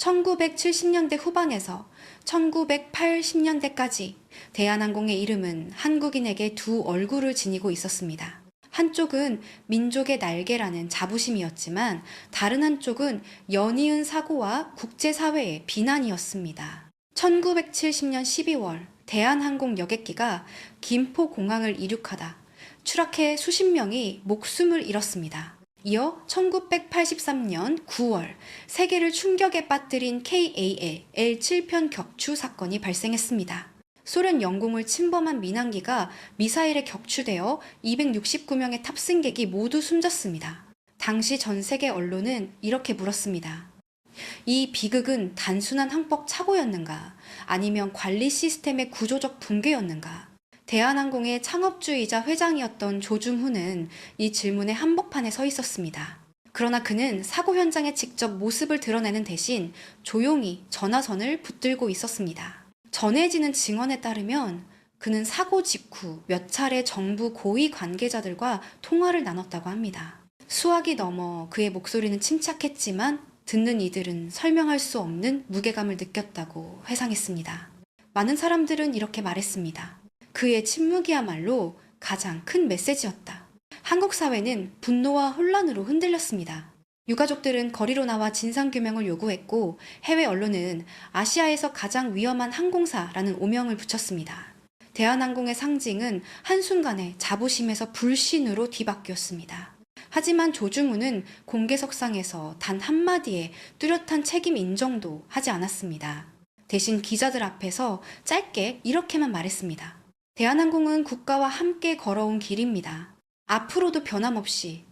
1970년대 후반에서 1980년대까지 대한항공의 이름은 한국인에게 두 얼굴을 지니고 있었습니다. 한쪽은 민족의 날개라는 자부심이었지만 다른 한쪽은 연이은 사고와 국제사회의 비난이었습니다. 1970년 12월 대한항공 여객기가 김포공항을 이륙하다 추락해 수십 명이 목숨을 잃었습니다. 이어 1983년 9월 세계를 충격에 빠뜨린 KAL L7편 격추 사건이 발생했습니다. 소련 영공을 침범한 민항기가 미사일에 격추되어 269명의 탑승객이 모두 숨졌습니다. 당시 전 세계 언론은 이렇게 물었습니다. 이 비극은 단순한 항법 착오였는가? 아니면 관리 시스템의 구조적 붕괴였는가? 대한항공의 창업주이자 회장이었던 조중훈은 이 질문의 한복판에 서 있었습니다. 그러나 그는 사고 현장에 직접 모습을 드러내는 대신 조용히 전화선을 붙들고 있었습니다. 전해지는 증언에 따르면 그는 사고 직후 몇 차례 정부 고위 관계자들과 통화를 나눴다고 합니다. 수학이 넘어 그의 목소리는 침착했지만 듣는 이들은 설명할 수 없는 무게감을 느꼈다고 회상했습니다. 많은 사람들은 이렇게 말했습니다. 그의 침묵이야말로 가장 큰 메시지였다. 한국 사회는 분노와 혼란으로 흔들렸습니다. 유가족들은 거리로 나와 진상규명을 요구했고 해외 언론은 아시아에서 가장 위험한 항공사라는 오명을 붙였습니다. 대한항공의 상징은 한순간에 자부심에서 불신으로 뒤바뀌었습니다. 하지만 조중우는 공개석상에서 단 한마디의 뚜렷한 책임 인정도 하지 않았습니다. 대신 기자들 앞에서 짧게 이렇게만 말했습니다. 대한항공은 국가와 함께 걸어온 길입니다. 앞으로도 변함없이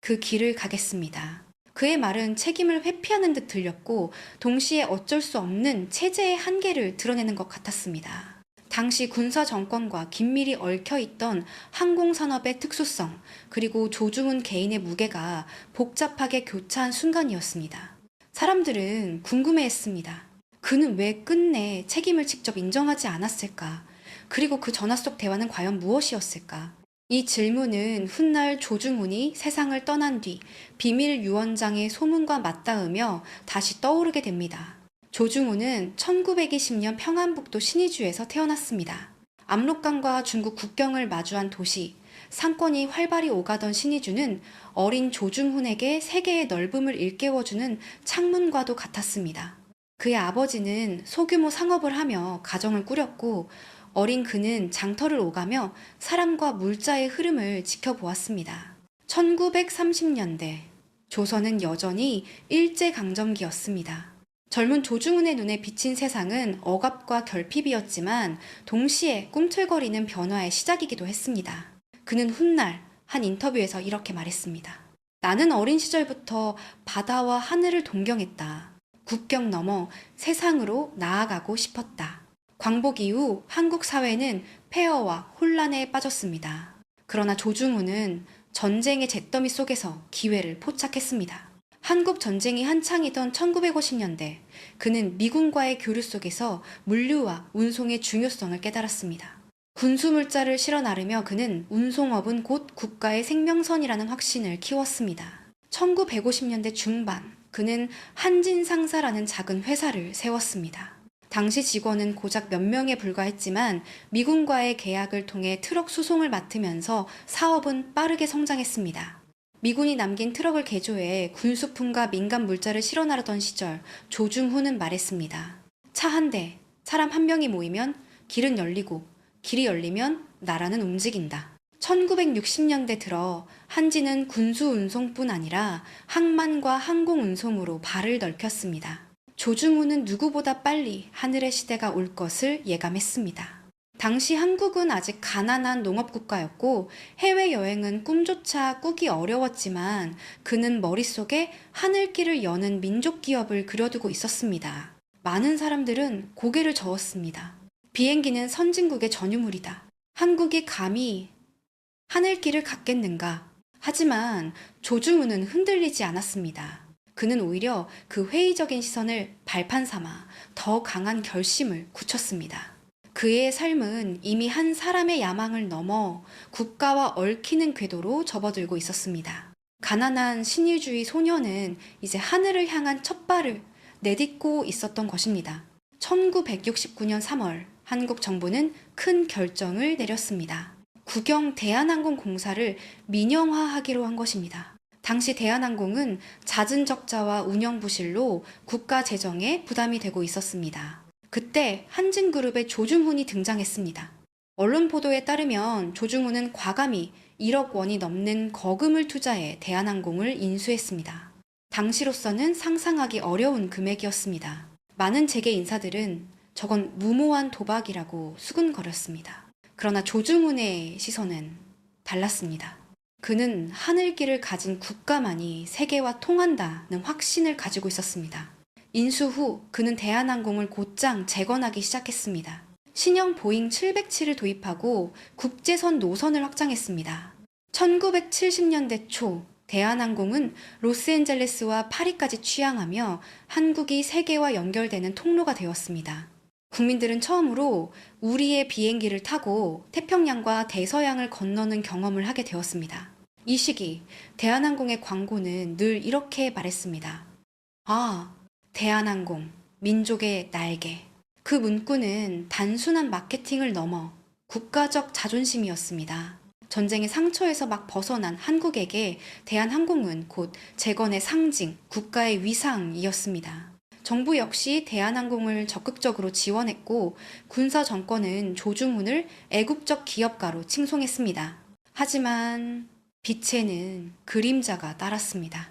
그 길을 가겠습니다. 그의 말은 책임을 회피하는 듯 들렸고 동시에 어쩔 수 없는 체제의 한계를 드러내는 것 같았습니다. 당시 군사 정권과 긴밀히 얽혀 있던 항공산업의 특수성, 그리고 조중훈 개인의 무게가 복잡하게 교차한 순간이었습니다. 사람들은 궁금해 했습니다. 그는 왜 끝내 책임을 직접 인정하지 않았을까? 그리고 그 전화 속 대화는 과연 무엇이었을까? 이 질문은 훗날 조중훈이 세상을 떠난 뒤 비밀 유언장의 소문과 맞닿으며 다시 떠오르게 됩니다. 조중훈은 1920년 평안북도 신의주에서 태어났습니다. 압록강과 중국 국경을 마주한 도시, 상권이 활발히 오가던 신의주는 어린 조중훈에게 세계의 넓음을 일깨워주는 창문과도 같았습니다. 그의 아버지는 소규모 상업을 하며 가정을 꾸렸고 어린 그는 장터를 오가며 사람과 물자의 흐름을 지켜보았습니다. 1930년대 조선은 여전히 일제강점기였습니다. 젊은 조중훈의 눈에 비친 세상은 억압과 결핍이었지만 동시에 꿈틀거리는 변화의 시작이기도 했습니다. 그는 훗날 한 인터뷰에서 이렇게 말했습니다. 나는 어린 시절부터 바다와 하늘을 동경했다. 국경 넘어 세상으로 나아가고 싶었다. 광복 이후 한국 사회는 폐허와 혼란에 빠졌습니다. 그러나 조중훈은 전쟁의 잿더미 속에서 기회를 포착했습니다. 한국 전쟁이 한창이던 1950년대, 그는 미군과의 교류 속에서 물류와 운송의 중요성을 깨달았습니다. 군수물자를 실어 나르며 그는 운송업은 곧 국가의 생명선이라는 확신을 키웠습니다. 1950년대 중반, 그는 한진상사라는 작은 회사를 세웠습니다. 당시 직원은 고작 몇 명에 불과했지만 미군과의 계약을 통해 트럭 수송을 맡으면서 사업은 빠르게 성장했습니다. 미군이 남긴 트럭을 개조해 군수품과 민간 물자를 실어 나르던 시절 조중훈은 말했습니다. 차 한 대, 사람 한 명이 모이면 길은 열리고 길이 열리면 나라는 움직인다. 1960년대 들어 한지는 군수 운송뿐 아니라 항만과 항공 운송으로 발을 넓혔습니다. 조중훈은 누구보다 빨리 하늘의 시대가 올 것을 예감했습니다. 당시 한국은 아직 가난한 농업국가였고 해외여행은 꿈조차 꾸기 어려웠지만 그는 머릿속에 하늘길을 여는 민족 기업을 그려두고 있었습니다. 많은 사람들은 고개를 저었습니다. 비행기는 선진국의 전유물이다. 한국이 감히 하늘길을 갖겠는가? 하지만 조중훈은 흔들리지 않았습니다. 그는 오히려 그 회의적인 시선을 발판 삼아 더 강한 결심을 굳혔습니다. 그의 삶은 이미 한 사람의 야망을 넘어 국가와 얽히는 궤도로 접어들고 있었습니다. 가난한 신유주의 소녀는 이제 하늘을 향한 첫 발을 내딛고 있었던 것입니다. 1969년 3월 한국 정부는 큰 결정을 내렸습니다. 국영 대한항공공사를 민영화하기로 한 것입니다. 당시 대한항공은 잦은 적자와 운영 부실로 국가 재정에 부담이 되고 있었습니다. 그때 한진그룹의 조중훈이 등장했습니다. 언론 보도에 따르면 조중훈은 과감히 1억 원이 넘는 거금을 투자해 대한항공을 인수했습니다. 당시로서는 상상하기 어려운 금액이었습니다. 많은 재계 인사들은 저건 무모한 도박이라고 수군거렸습니다. 그러나 조중훈의 시선은 달랐습니다. 그는 하늘길을 가진 국가만이 세계와 통한다는 확신을 가지고 있었습니다. 인수 후 그는 대한항공을 곧장 재건하기 시작했습니다. 신형 보잉 707을 도입하고 국제선 노선을 확장했습니다. 1970년대 초 대한항공은 로스앤젤레스와 파리까지 취항하며 한국이 세계와 연결되는 통로가 되었습니다. 국민들은 처음으로 우리의 비행기를 타고 태평양과 대서양을 건너는 경험을 하게 되었습니다. 이 시기 대한항공의 광고는 늘 이렇게 말했습니다. 아, 대한항공, 민족의 날개. 그 문구는 단순한 마케팅을 넘어 국가적 자존심이었습니다. 전쟁의 상처에서 막 벗어난 한국에게 대한항공은 곧 재건의 상징, 국가의 위상이었습니다. 정부 역시 대한항공을 적극적으로 지원했고 군사 정권은 조중훈을 애국적 기업가로 칭송했습니다. 하지만 빛에는 그림자가 따랐습니다.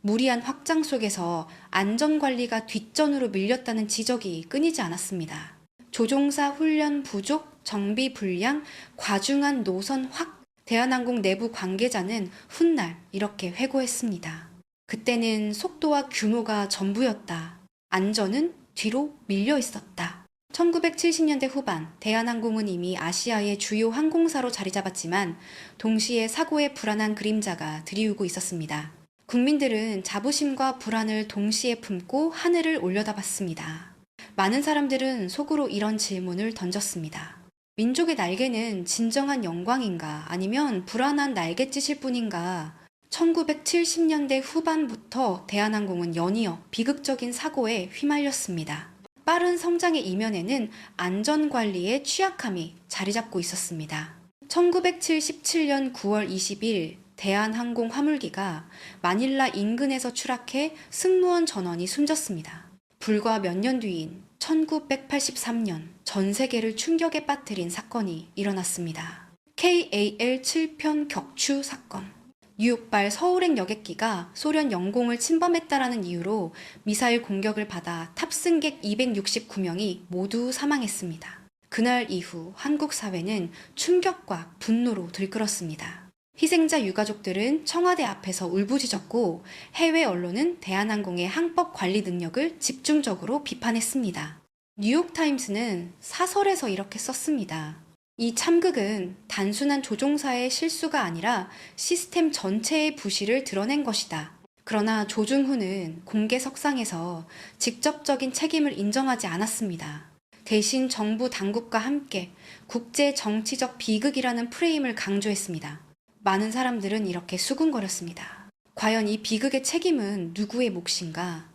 무리한 확장 속에서 안전관리가 뒷전으로 밀렸다는 지적이 끊이지 않았습니다. 조종사 훈련 부족, 정비 불량, 과중한 노선 확, 대한항공 내부 관계자는 훗날 이렇게 회고했습니다. 그때는 속도와 규모가 전부였다. 안전은 뒤로 밀려 있었다. 1970년대 후반 대한항공은 이미 아시아의 주요 항공사로 자리 잡았지만 동시에 사고의 불안한 그림자가 들이우고 있었습니다. 국민들은 자부심과 불안을 동시에 품고 하늘을 올려다봤습니다. 많은 사람들은 속으로 이런 질문을 던졌습니다. 민족의 날개는 진정한 영광인가 아니면 불안한 날갯짓일 뿐인가 1970년대 후반부터 대한항공은 연이어 비극적인 사고에 휘말렸습니다. 빠른 성장의 이면에는 안전관리의 취약함이 자리 잡고 있었습니다. 1977년 9월 20일 대한항공 화물기가 마닐라 인근에서 추락해 승무원 전원이 숨졌습니다. 불과 몇 년 뒤인 1983년 전 세계를 충격에 빠뜨린 사건이 일어났습니다. KAL 7편 격추 사건. 뉴욕발 서울행 여객기가 소련 영공을 침범했다라는 이유로 미사일 공격을 받아 탑승객 269명이 모두 사망했습니다. 그날 이후 한국 사회는 충격과 분노로 들끓었습니다. 희생자 유가족들은 청와대 앞에서 울부짖었고 해외 언론은 대한항공의 항법 관리 능력을 집중적으로 비판했습니다. 뉴욕타임스는 사설에서 이렇게 썼습니다. 이 참극은 단순한 조종사의 실수가 아니라 시스템 전체의 부실을 드러낸 것이다. 그러나 조중훈은 공개 석상에서 직접적인 책임을 인정하지 않았습니다. 대신 정부 당국과 함께 국제 정치적 비극이라는 프레임을 강조했습니다. 많은 사람들은 이렇게 수군거렸습니다. 과연 이 비극의 책임은 누구의 몫인가?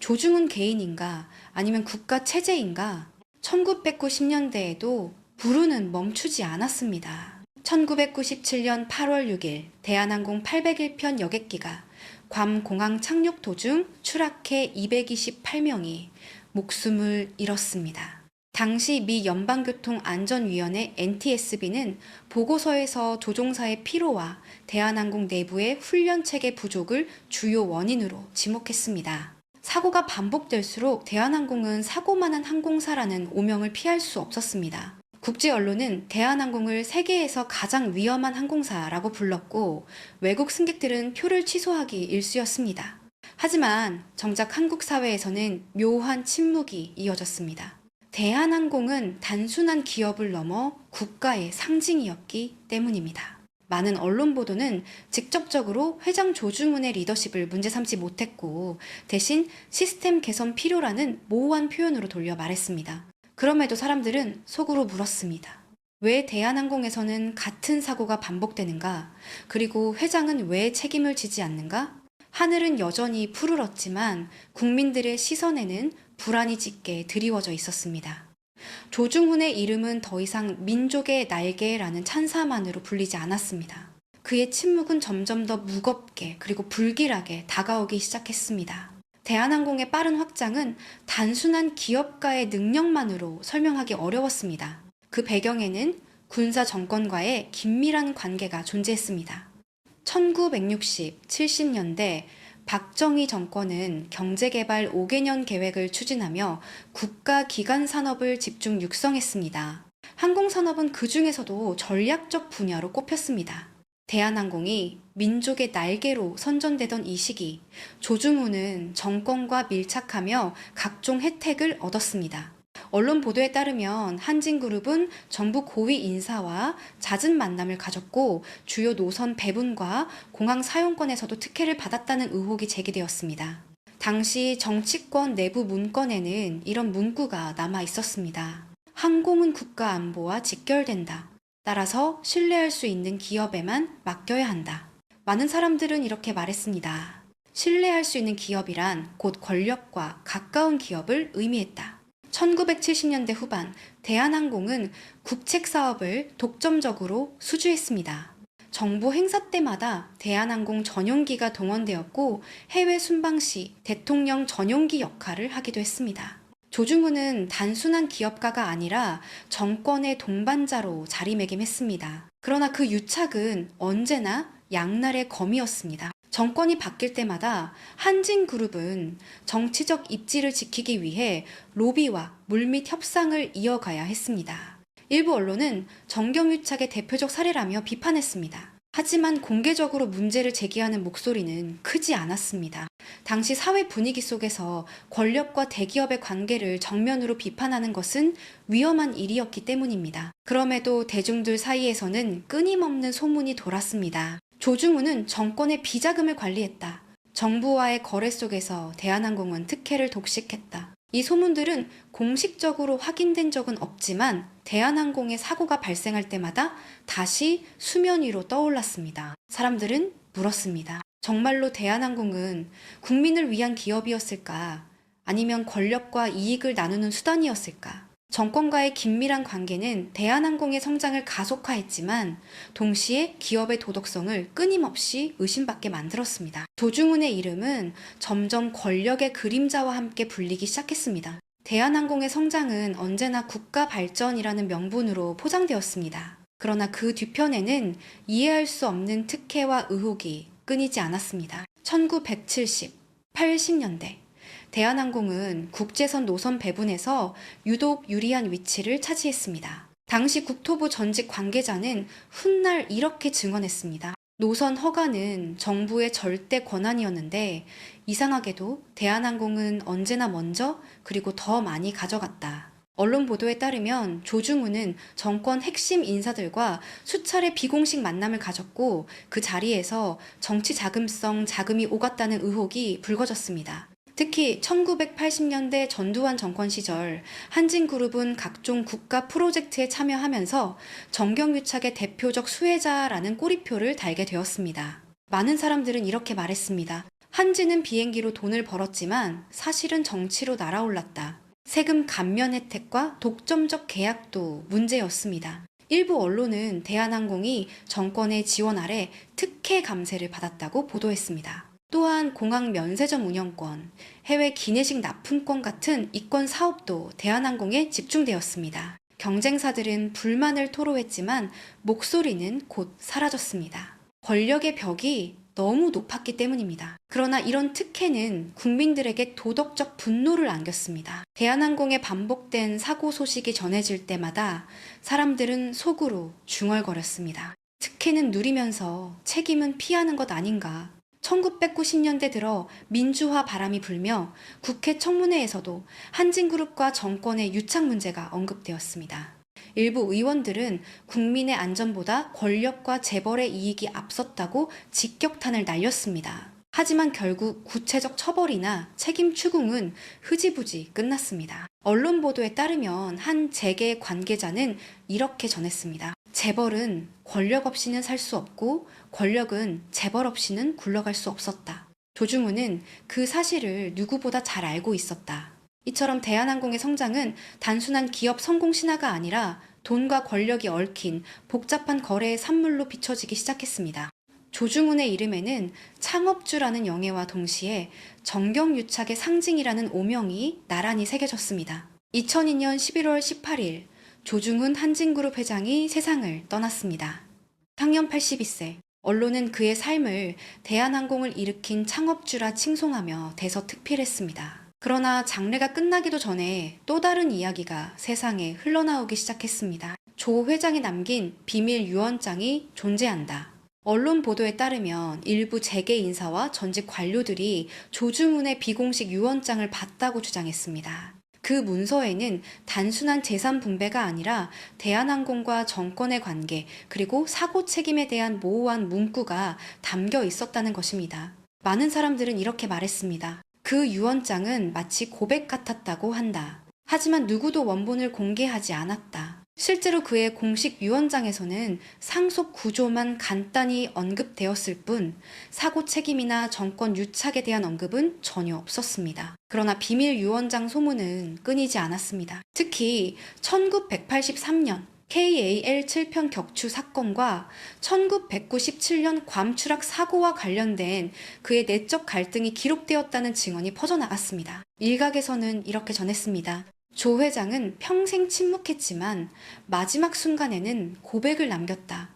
조중훈 개인인가? 아니면 국가 체제인가? 1990년대에도 불우는 멈추지 않았습니다. 1997년 8월 6일 대한항공 801편 여객기가 괌 공항 착륙 도중 추락해 228명이 목숨을 잃었습니다. 당시 미 연방교통안전위원회 NTSB는 보고서에서 조종사의 피로와 대한항공 내부의 훈련 체계 부족을 주요 원인으로 지목했습니다. 사고가 반복될수록 대한항공은 사고만한 항공사라는 오명을 피할 수 없었습니다. 국제 언론은 대한항공을 세계에서 가장 위험한 항공사라고 불렀고 외국 승객들은 표를 취소하기 일쑤였습니다. 하지만 정작 한국 사회에서는 묘한 침묵이 이어졌습니다. 대한항공은 단순한 기업을 넘어 국가의 상징이었기 때문입니다. 많은 언론 보도는 직접적으로 회장 조중훈의 리더십을 문제 삼지 못했고 대신 시스템 개선 필요라는 모호한 표현으로 돌려 말했습니다. 그럼에도 사람들은 속으로 물었습니다. 왜 대한항공에서는 같은 사고가 반복되는가? 그리고 회장은 왜 책임을 지지 않는가? 하늘은 여전히 푸르렀지만 국민들의 시선에는 불안이 짙게 드리워져 있었습니다. 조중훈의 이름은 더 이상 민족의 날개라는 찬사만으로 불리지 않았습니다. 그의 침묵은 점점 더 무겁게 그리고 불길하게 다가오기 시작했습니다. 대한항공의 빠른 확장은 단순한 기업가의 능력만으로 설명하기 어려웠습니다. 그 배경에는 군사 정권과의 긴밀한 관계가 존재했습니다. 1960, 70년대 박정희 정권은 경제개발 5개년 계획을 추진하며 국가 기간 산업을 집중 육성했습니다. 항공산업은 그 중에서도 전략적 분야로 꼽혔습니다. 대한항공이 민족의 날개로 선전되던 이 시기, 조중훈은 정권과 밀착하며 각종 혜택을 얻었습니다. 언론 보도에 따르면 한진그룹은 정부 고위 인사와 잦은 만남을 가졌고 주요 노선 배분과 공항 사용권에서도 특혜를 받았다는 의혹이 제기되었습니다. 당시 정치권 내부 문건에는 이런 문구가 남아 있었습니다. 항공은 국가 안보와 직결된다. 따라서 신뢰할 수 있는 기업에만 맡겨야 한다. 많은 사람들은 이렇게 말했습니다. 신뢰할 수 있는 기업이란 곧 권력과 가까운 기업을 의미했다. 1970년대 후반 대한항공은 국책 사업을 독점적으로 수주했습니다. 정부 행사 때마다 대한항공 전용기가 동원되었고 해외 순방 시 대통령 전용기 역할을 하기도 했습니다. 조중훈은 단순한 기업가가 아니라 정권의 동반자로 자리매김했습니다. 그러나 그 유착은 언제나 양날의 검이었습니다. 정권이 바뀔 때마다 한진그룹은 정치적 입지를 지키기 위해 로비와 물밑 협상을 이어가야 했습니다. 일부 언론은 정경유착의 대표적 사례라며 비판했습니다. 하지만 공개적으로 문제를 제기하는 목소리는 크지 않았습니다. 당시 사회 분위기 속에서 권력과 대기업의 관계를 정면으로 비판하는 것은 위험한 일이었기 때문입니다. 그럼에도 대중들 사이에서는 끊임없는 소문이 돌았습니다. 조중훈은 정권의 비자금을 관리했다. 정부와의 거래 속에서 대한항공은 특혜를 독식했다. 이 소문들은 공식적으로 확인된 적은 없지만 대한항공의 사고가 발생할 때마다 다시 수면 위로 떠올랐습니다. 사람들은 물었습니다. 정말로 대한항공은 국민을 위한 기업이었을까? 아니면 권력과 이익을 나누는 수단이었을까? 정권과의 긴밀한 관계는 대한항공의 성장을 가속화했지만 동시에 기업의 도덕성을 끊임없이 의심받게 만들었습니다. 조중훈의 이름은 점점 권력의 그림자와 함께 불리기 시작했습니다. 대한항공의 성장은 언제나 국가 발전이라는 명분으로 포장되었습니다. 그러나 그 뒤편에는 이해할 수 없는 특혜와 의혹이 끊이지 않았습니다. 1970, 80년대 대한항공은 국제선 노선 배분에서 유독 유리한 위치를 차지했습니다. 당시 국토부 전직 관계자는 훗날 이렇게 증언했습니다. 노선 허가는 정부의 절대 권한이었는데 이상하게도 대한항공은 언제나 먼저 그리고 더 많이 가져갔다. 언론 보도에 따르면 조중훈은 정권 핵심 인사들과 수차례 비공식 만남을 가졌고 그 자리에서 정치 자금성 자금이 오갔다는 의혹이 불거졌습니다. 특히 1980년대 전두환 정권 시절 한진그룹은 각종 국가 프로젝트에 참여하면서 정경유착의 대표적 수혜자라는 꼬리표를 달게 되었습니다. 많은 사람들은 이렇게 말했습니다. 한진은 비행기로 돈을 벌었지만 사실은 정치로 날아올랐다. 세금 감면 혜택과 독점적 계약도 문제였습니다. 일부 언론은 대한항공이 정권의 지원 아래 특혜 감세를 받았다고 보도했습니다. 또한 공항 면세점 운영권, 해외 기내식 납품권 같은 이권 사업도 대한항공에 집중되었습니다. 경쟁사들은 불만을 토로했지만 목소리는 곧 사라졌습니다. 권력의 벽이 너무 높았기 때문입니다. 그러나 이런 특혜는 국민들에게 도덕적 분노를 안겼습니다. 대한항공의 반복된 사고 소식이 전해질 때마다 사람들은 속으로 중얼거렸습니다. 특혜는 누리면서 책임은 피하는 것 아닌가 1990년대 들어 민주화 바람이 불며 국회 청문회에서도 한진그룹과 정권의 유착 문제가 언급되었습니다. 일부 의원들은 국민의 안전보다 권력과 재벌의 이익이 앞섰다고 직격탄을 날렸습니다. 하지만 결국 구체적 처벌이나 책임 추궁은 흐지부지 끝났습니다. 언론 보도에 따르면 한 재계 관계자는 이렇게 전했습니다. 재벌은 권력 없이는 살 수 없고 권력은 재벌 없이는 굴러갈 수 없었다. 조중훈은 그 사실을 누구보다 잘 알고 있었다. 이처럼 대한항공의 성장은 단순한 기업 성공 신화가 아니라 돈과 권력이 얽힌 복잡한 거래의 산물로 비춰지기 시작했습니다. 조중훈의 이름에는 창업주라는 영예와 동시에 정경유착의 상징이라는 오명이 나란히 새겨졌습니다. 2002년 11월 18일 조중훈 한진그룹 회장이 세상을 떠났습니다. 향년 82세. 언론은 그의 삶을 대한항공을 일으킨 창업주라 칭송하며 대서특필했습니다. 그러나 장례가 끝나기도 전에 또 다른 이야기가 세상에 흘러나오기 시작했습니다. 조 회장이 남긴 비밀 유언장이 존재한다. 언론 보도에 따르면 일부 재계 인사와 전직 관료들이 조중훈의 비공식 유언장을 봤다고 주장했습니다. 그 문서에는 단순한 재산 분배가 아니라 대한항공과 정권의 관계 그리고 사고 책임에 대한 모호한 문구가 담겨 있었다는 것입니다. 많은 사람들은 이렇게 말했습니다. 그 유언장은 마치 고백 같았다고 한다. 하지만 누구도 원본을 공개하지 않았다. 실제로 그의 공식 유언장에서는 상속 구조만 간단히 언급되었을 뿐 사고 책임이나 정권 유착에 대한 언급은 전혀 없었습니다. 그러나 비밀 유언장 소문은 끊이지 않았습니다. 특히 1983년 KAL 7편 격추 사건과 1997년 괌 추락 사고와 관련된 그의 내적 갈등이 기록되었다는 증언이 퍼져나갔습니다. 일각에서는 이렇게 전했습니다. 조 회장은 평생 침묵했지만 마지막 순간에는 고백을 남겼다.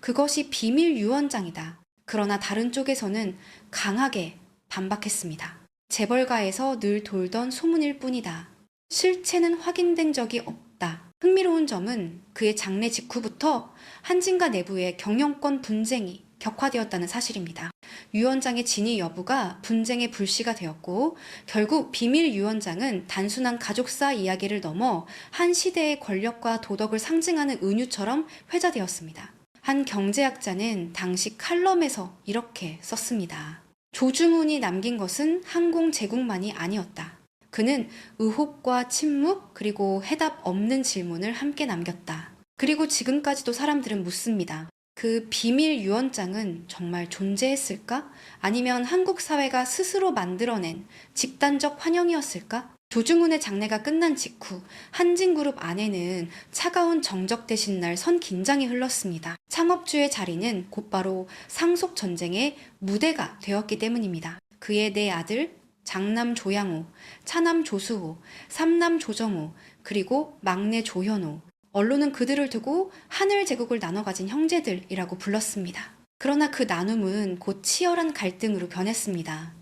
그것이 비밀 유언장이다. 그러나 다른 쪽에서는 강하게 반박했습니다. 재벌가에서 늘 돌던 소문일 뿐이다. 실체는 확인된 적이 없다. 흥미로운 점은 그의 장례 직후부터 한진가 내부의 경영권 분쟁이 격화되었다는 사실입니다. 유언장의 진위 여부가 분쟁의 불씨가 되었고 결국 비밀 유언장은 단순한 가족사 이야기를 넘어 한 시대의 권력과 도덕을 상징하는 은유처럼 회자되었습니다. 한 경제학자는 당시 칼럼에서 이렇게 썼습니다. 조중훈이 남긴 것은 항공 제국만이 아니었다. 그는 의혹과 침묵 그리고 해답 없는 질문을 함께 남겼다. 그리고 지금까지도 사람들은 묻습니다. 그 비밀 유언장은 정말 존재했을까? 아니면 한국 사회가 스스로 만들어낸 집단적 환영이었을까? 조중훈의 장례가 끝난 직후 한진그룹 안에는 차가운 정적 대신 날 선 긴장이 흘렀습니다. 창업주의 자리는 곧바로 상속 전쟁의 무대가 되었기 때문입니다. 그의 네 아들 장남 조양호, 차남 조수호, 삼남 조정호, 그리고 막내 조현호, 언론은 그들을 두고 하늘 제국을 나눠 가진 형제들이라고 불렀습니다. 그러나 그 나눔은 곧 치열한 갈등으로 변했습니다.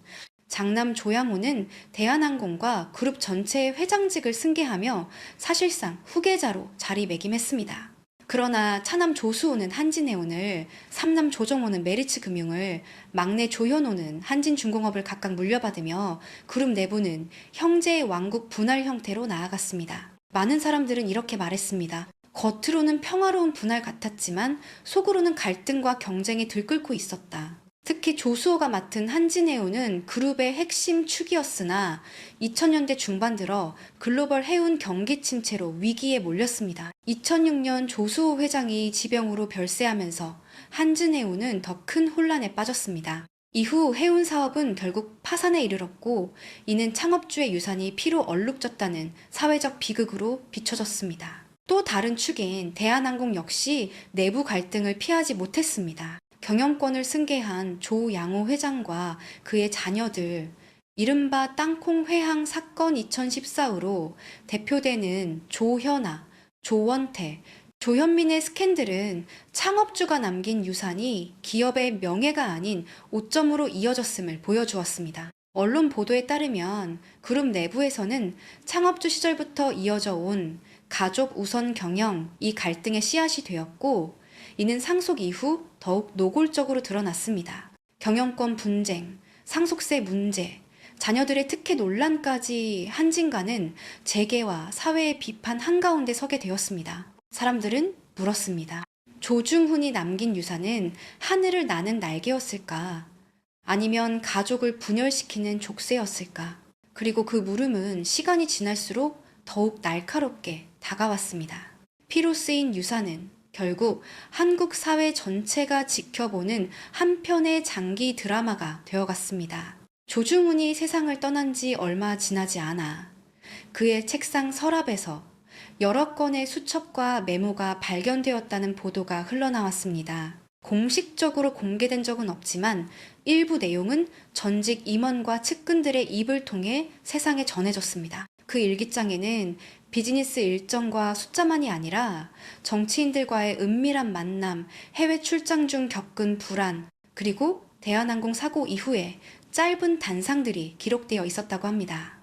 장남 조양호는 대한항공과 그룹 전체의 회장직을 승계하며 사실상 후계자로 자리매김했습니다. 그러나 차남 조수호는 한진해운을, 삼남 조정호는 메리츠 금융을, 막내 조현호는 한진중공업을 각각 물려받으며 그룹 내부는 형제의 왕국 분할 형태로 나아갔습니다. 많은 사람들은 이렇게 말했습니다. 겉으로는 평화로운 분할 같았지만 속으로는 갈등과 경쟁이 들끓고 있었다. 특히 조수호가 맡은 한진해운은 그룹의 핵심 축이었으나 2000년대 중반 들어 글로벌 해운 경기 침체로 위기에 몰렸습니다. 2006년 조수호 회장이 지병으로 별세하면서 한진해운은 더 큰 혼란에 빠졌습니다. 이후 해운 사업은 결국 파산에 이르렀고 이는 창업주의 유산이 피로 얼룩졌다는 사회적 비극으로 비춰졌습니다. 또 다른 축인 대한항공 역시 내부 갈등을 피하지 못했습니다. 경영권을 승계한 조양호 회장과 그의 자녀들, 이른바 땅콩 회항 사건 2014으로 대표되는 조현아, 조원태, 조현민의 스캔들은 창업주가 남긴 유산이 기업의 명예가 아닌 오점으로 이어졌음을 보여주었습니다. 언론 보도에 따르면 그룹 내부에서는 창업주 시절부터 이어져 온 가족 우선 경영 이 갈등의 씨앗이 되었고 이는 상속 이후 더욱 노골적으로 드러났습니다. 경영권 분쟁, 상속세 문제, 자녀들의 특혜 논란까지 한진가는 재계와 사회의 비판 한가운데 서게 되었습니다. 사람들은 물었습니다. 조중훈이 남긴 유산은 하늘을 나는 날개였을까? 아니면 가족을 분열시키는 족쇄였을까? 그리고 그 물음은 시간이 지날수록 더욱 날카롭게 다가왔습니다. 피로 쓰인 유산은 결국 한국 사회 전체가 지켜보는 한편의 장기 드라마가 되어갔습니다. 조중훈이 세상을 떠난 지 얼마 지나지 않아 그의 책상 서랍에서 여러 건의 수첩과 메모가 발견되었다는 보도가 흘러나왔습니다. 공식적으로 공개된 적은 없지만 일부 내용은 전직 임원과 측근들의 입을 통해 세상에 전해졌습니다. 그 일기장에는 비즈니스 일정과 숫자만이 아니라 정치인들과의 은밀한 만남, 해외 출장 중 겪은 불안, 그리고 대한항공 사고 이후에 짧은 단상들이 기록되어 있었다고 합니다.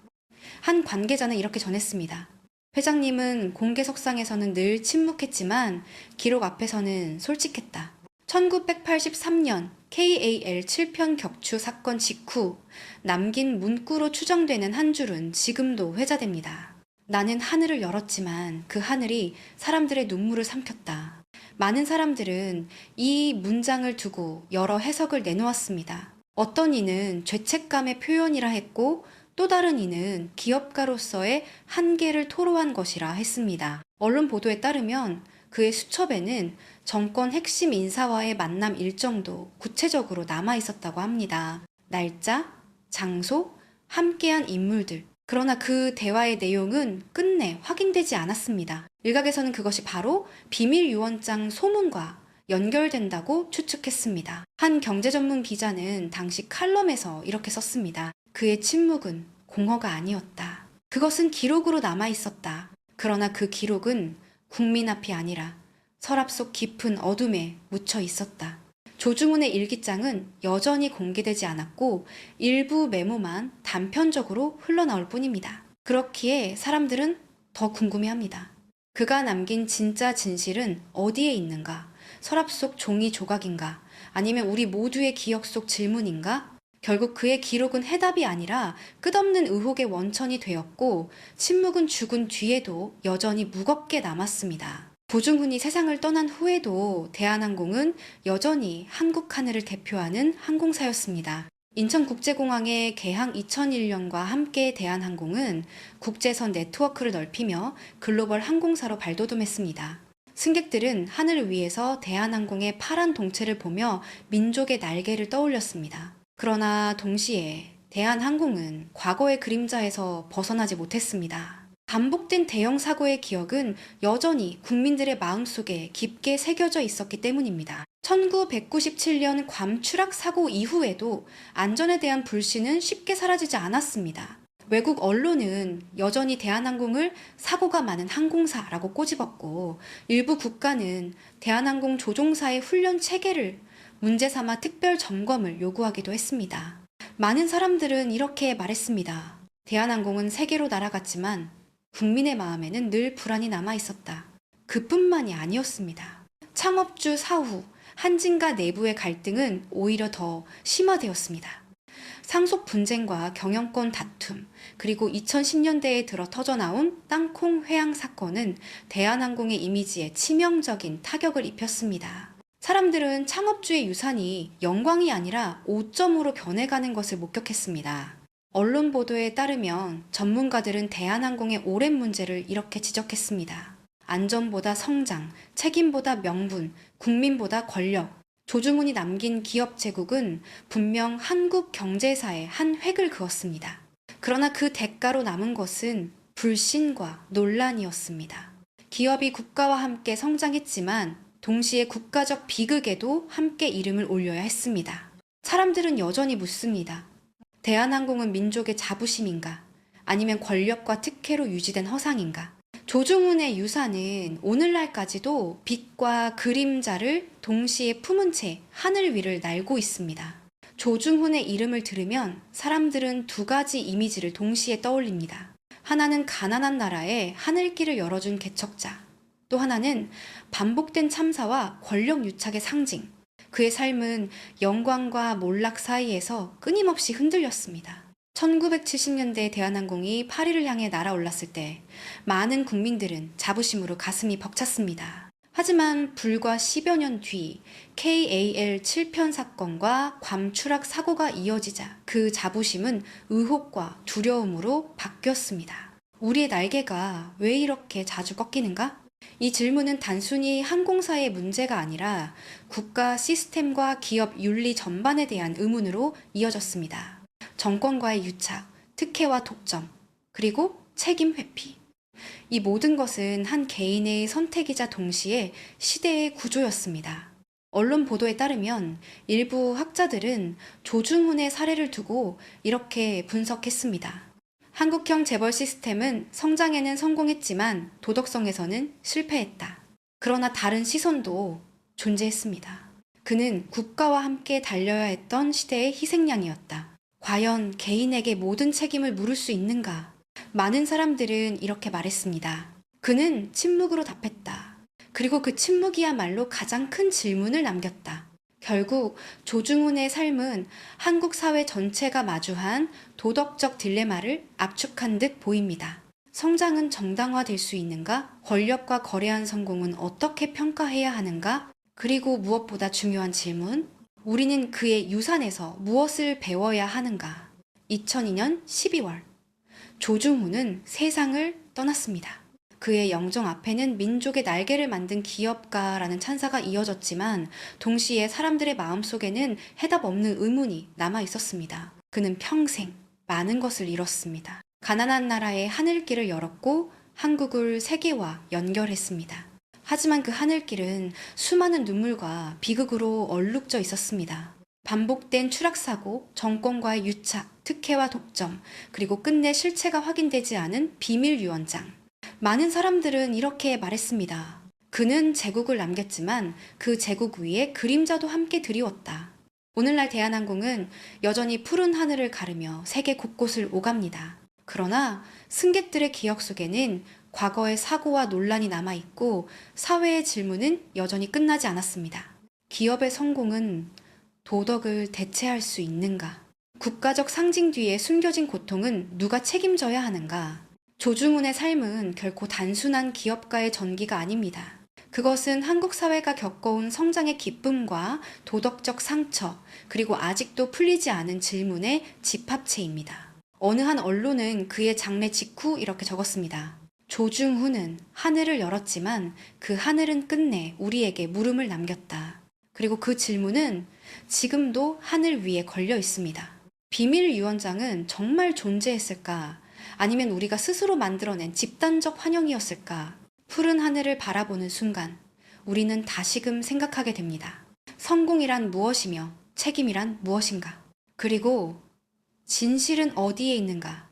한 관계자는 이렇게 전했습니다. 회장님은 공개석상에서는 늘 침묵했지만 기록 앞에서는 솔직했다. 1983년 KAL 7편 격추 사건 직후 남긴 문구로 추정되는 한 줄은 지금도 회자됩니다. 나는 하늘을 열었지만 그 하늘이 사람들의 눈물을 삼켰다. 많은 사람들은 이 문장을 두고 여러 해석을 내놓았습니다. 어떤 이는 죄책감의 표현이라 했고 또 다른 이는 기업가로서의 한계를 토로한 것이라 했습니다. 언론 보도에 따르면 그의 수첩에는 정권 핵심 인사와의 만남 일정도 구체적으로 남아 있었다고 합니다. 날짜, 장소, 함께한 인물들. 그러나 그 대화의 내용은 끝내 확인되지 않았습니다. 일각에서는 그것이 바로 비밀 유언장 소문과 연결된다고 추측했습니다. 한 경제 전문 기자는 당시 칼럼에서 이렇게 썼습니다. 그의 침묵은 공허가 아니었다. 그것은 기록으로 남아 있었다. 그러나 그 기록은 국민 앞이 아니라 서랍 속 깊은 어둠에 묻혀 있었다. 조중훈의 일기장은 여전히 공개되지 않았고 일부 메모만 단편적으로 흘러나올 뿐입니다. 그렇기에 사람들은 더 궁금해합니다. 그가 남긴 진짜 진실은 어디에 있는가? 서랍 속 종이 조각인가? 아니면 우리 모두의 기억 속 질문인가? 결국 그의 기록은 해답이 아니라 끝없는 의혹의 원천이 되었고 침묵은 죽은 뒤에도 여전히 무겁게 남았습니다. 조중훈이 세상을 떠난 후에도 대한항공은 여전히 한국 하늘을 대표하는 항공사였습니다. 인천국제공항의 개항 2001년과 함께 대한항공은 국제선 네트워크를 넓히며 글로벌 항공사로 발돋움했습니다. 승객들은 하늘을 위해서 대한항공의 파란 동체를 보며 민족의 날개를 떠올렸습니다. 그러나 동시에 대한항공은 과거의 그림자에서 벗어나지 못했습니다. 반복된 대형 사고의 기억은 여전히 국민들의 마음속에 깊게 새겨져 있었기 때문입니다. 1997년 괌 추락 사고 이후에도 안전에 대한 불신은 쉽게 사라지지 않았습니다. 외국 언론은 여전히 대한항공을 사고가 많은 항공사라고 꼬집었고 일부 국가는 대한항공 조종사의 훈련 체계를 문제 삼아 특별 점검을 요구하기도 했습니다. 많은 사람들은 이렇게 말했습니다. 대한항공은 세계로 날아갔지만 국민의 마음에는 늘 불안이 남아 있었다. 그뿐만이 아니었습니다. 창업주 사후, 한진가 내부의 갈등은 오히려 더 심화되었습니다. 상속 분쟁과 경영권 다툼, 그리고 2010년대에 들어 터져나온 땅콩 회항 사건은 대한항공의 이미지에 치명적인 타격을 입혔습니다. 사람들은 창업주의 유산이 영광이 아니라 오점으로 변해가는 것을 목격했습니다. 언론 보도에 따르면 전문가들은 대한항공의 오랜 문제를 이렇게 지적했습니다. 안전보다 성장, 책임보다 명분, 국민보다 권력. 조중훈이 남긴 기업 제국은 분명 한국 경제사에 한 획을 그었습니다. 그러나 그 대가로 남은 것은 불신과 논란이었습니다. 기업이 국가와 함께 성장했지만 동시에 국가적 비극에도 함께 이름을 올려야 했습니다. 사람들은 여전히 묻습니다. 대한항공은 민족의 자부심인가? 아니면 권력과 특혜로 유지된 허상인가? 조중훈의 유산은 오늘날까지도 빛과 그림자를 동시에 품은 채 하늘 위를 날고 있습니다. 조중훈의 이름을 들으면 사람들은 두 가지 이미지를 동시에 떠올립니다. 하나는 가난한 나라에 하늘길을 열어준 개척자, 또 하나는 반복된 참사와 권력 유착의 상징. 그의 삶은 영광과 몰락 사이에서 끊임없이 흔들렸습니다. 1970년대 대한항공이 파리를 향해 날아올랐을 때 많은 국민들은 자부심으로 가슴이 벅찼습니다. 하지만 불과 10여 년 뒤 KAL 7편 사건과 괌 추락 사고가 이어지자 그 자부심은 의혹과 두려움으로 바뀌었습니다. 우리의 날개가 왜 이렇게 자주 꺾이는가? 이 질문은 단순히 항공사의 문제가 아니라 국가 시스템과 기업 윤리 전반에 대한 의문으로 이어졌습니다. 정권과의 유착, 특혜와 독점, 그리고 책임 회피. 이 모든 것은 한 개인의 선택이자 동시에 시대의 구조였습니다. 언론 보도에 따르면 일부 학자들은 조중훈의 사례를 두고 이렇게 분석했습니다. 한국형 재벌 시스템은 성장에는 성공했지만 도덕성에서는 실패했다. 그러나 다른 시선도 존재했습니다. 그는 국가와 함께 달려야 했던 시대의 희생양이었다. 과연 개인에게 모든 책임을 물을 수 있는가? 많은 사람들은 이렇게 말했습니다. 그는 침묵으로 답했다. 그리고 그 침묵이야말로 가장 큰 질문을 남겼다. 결국 조중훈의 삶은 한국 사회 전체가 마주한 도덕적 딜레마를 압축한 듯 보입니다. 성장은 정당화될 수 있는가? 권력과 거래한 성공은 어떻게 평가해야 하는가? 그리고 무엇보다 중요한 질문, 우리는 그의 유산에서 무엇을 배워야 하는가? 2002년 12월, 조중훈은 세상을 떠났습니다. 그의 영정 앞에는 민족의 날개를 만든 기업가라는 찬사가 이어졌지만 동시에 사람들의 마음속에는 해답 없는 의문이 남아 있었습니다. 그는 평생 많은 것을 잃었습니다. 가난한 나라의 하늘길을 열었고 한국을 세계와 연결했습니다. 하지만 그 하늘길은 수많은 눈물과 비극으로 얼룩져 있었습니다. 반복된 추락사고, 정권과의 유착, 특혜와 독점, 그리고 끝내 실체가 확인되지 않은 비밀 유언장. 많은 사람들은 이렇게 말했습니다. 그는 제국을 남겼지만 그 제국 위에 그림자도 함께 드리웠다. 오늘날 대한항공은 여전히 푸른 하늘을 가르며 세계 곳곳을 오갑니다. 그러나 승객들의 기억 속에는 과거의 사고와 논란이 남아있고 사회의 질문은 여전히 끝나지 않았습니다. 기업의 성공은 도덕을 대체할 수 있는가? 국가적 상징 뒤에 숨겨진 고통은 누가 책임져야 하는가? 조중훈의 삶은 결코 단순한 기업가의 전기가 아닙니다. 그것은 한국 사회가 겪어온 성장의 기쁨과 도덕적 상처, 그리고 아직도 풀리지 않은 질문의 집합체입니다. 어느 한 언론은 그의 장례 직후 이렇게 적었습니다. 조중훈은 하늘을 열었지만 그 하늘은 끝내 우리에게 물음을 남겼다. 그리고 그 질문은 지금도 하늘 위에 걸려 있습니다. 비밀 유언장은 정말 존재했을까? 아니면 우리가 스스로 만들어낸 집단적 환영이었을까? 푸른 하늘을 바라보는 순간 우리는 다시금 생각하게 됩니다. 성공이란 무엇이며 책임이란 무엇인가? 그리고 진실은 어디에 있는가?